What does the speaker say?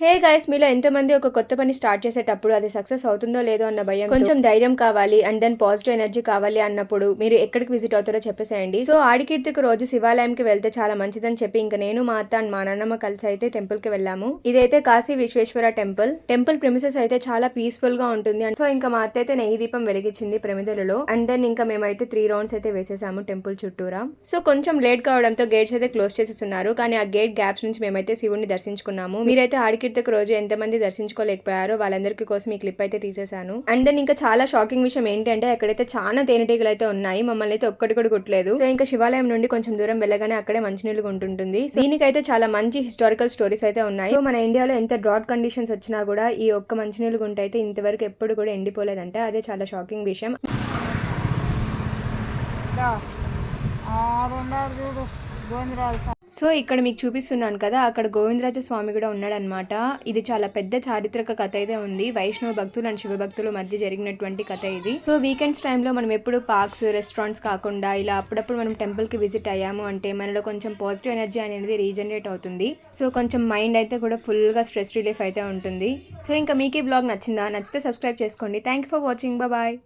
Hey guys మీలో ఎంతమంది ఒక కొత్త పని స్టార్ట్ చేసేటప్పుడు అది సక్సెస్ అవుతుందో లేదో అన్న భయం కొంచెం ధైర్యం కావాలి అండ్ దెన్ పాజిటివ్ ఎనర్జీ కావాలి అన్నప్పుడు మీరు ఎక్కడికి విజిట్ అవుతారో చెప్పేసేయండి. సో ఆడికీర్తికి రోజు శివాలయంకి వెళ్తే చాలా మంచిదని చెప్పి ఇంకా నేను మా అత్త అండ్ మా నాన్నమ్మ కలిసి అయితే టెంపుల్కి వెళ్ళాము. ఇదైతే Kashi Vishweshwara temple. Temple premises అయితే చాలా పీస్ఫుల్గా ఉంటుంది అండ్ సో ఇంకా మా అత్త అయితే నెయ్యి దీపం వెలిగించింది ప్రమిదలలో అండ్ దెన్ ఇంకా మేమైతే త్రీ రౌండ్స్ అయితే వేసేసాము టెంపుల్ చుట్టూరా. సో కొంచెం లేట్ కావడంతో గేట్స్ అయితే క్లోజ్ చేసేస్తున్నారు కానీ ఆ గేట్ గ్యాప్స్ నుంచి మేమైతే శివుడిని దర్శించుకున్నాము. మీరైతే ఆడికీర్తికి రోజు ఎంతమంది దర్శించుకోలేకపోయారో వాళ్ళందరికీ కోసం ఈ క్లిప్ అయితే తీసేశాను. అండ్ దెన్ ఇంకా చాలా షాకింగ్ విషయం ఏంటంటే అక్కడైతే చాలా తేనెటీగలు అయితే ఉన్నాయి మమ్మల్ని అయితే ఒక్కటి కూడా కుట్టలేదు. సో ఇంకా శివాలయం నుండి కొంచెం దూరం వెళ్ళగానే అక్కడే మంచినీళ్ళు ఉంటుంటుంది దీనికైతే చాలా మంచి హిస్టారికల్ స్టోరీస్ అయితే ఉన్నాయి. సో మన ఇండియాలో ఎంత డ్రాట్ కండిషన్స్ వచ్చినా కూడా ఈ ఒక్క మంచినీళ్ళు గుంట అయితే ఇంతవరకు ఎప్పుడు కూడా ఎండిపోలేదంటే అదే చాలా షాకింగ్ విషయం. చూడు. సో ఇక్కడ మీకు చూపిస్తున్నాను కదా అక్కడ గోవిందరాజ స్వామి కూడా ఉన్నాడనమాట ఇది చాలా పెద్ద చారిత్రక కథ అయితే ఉంది. వైష్ణవ భక్తులు అండ్ శివభక్తుల మధ్య జరిగినటువంటి కథ ఇది. సో వీకెండ్స్ టైంలో మనం ఎప్పుడు పార్క్స్ రెస్టారెంట్స్ కాకుండా ఇలా అప్పుడప్పుడు మనం టెంపుల్కి విజిట్ అయ్యాము అంటే మనలో కొంచెం పాజిటివ్ ఎనర్జీ అనేది రీజనరేట్ అవుతుంది. సో కొంచెం మైండ్ అయితే కూడా ఫుల్గా స్ట్రెస్ రిలీఫ్ అయితే ఉంటుంది. సో ఇంకా మీకు ఈ బ్లాగ్ నచ్చిందా? నచ్చితే సబ్స్క్రైబ్ చేసుకోండి. Thank you for watching bye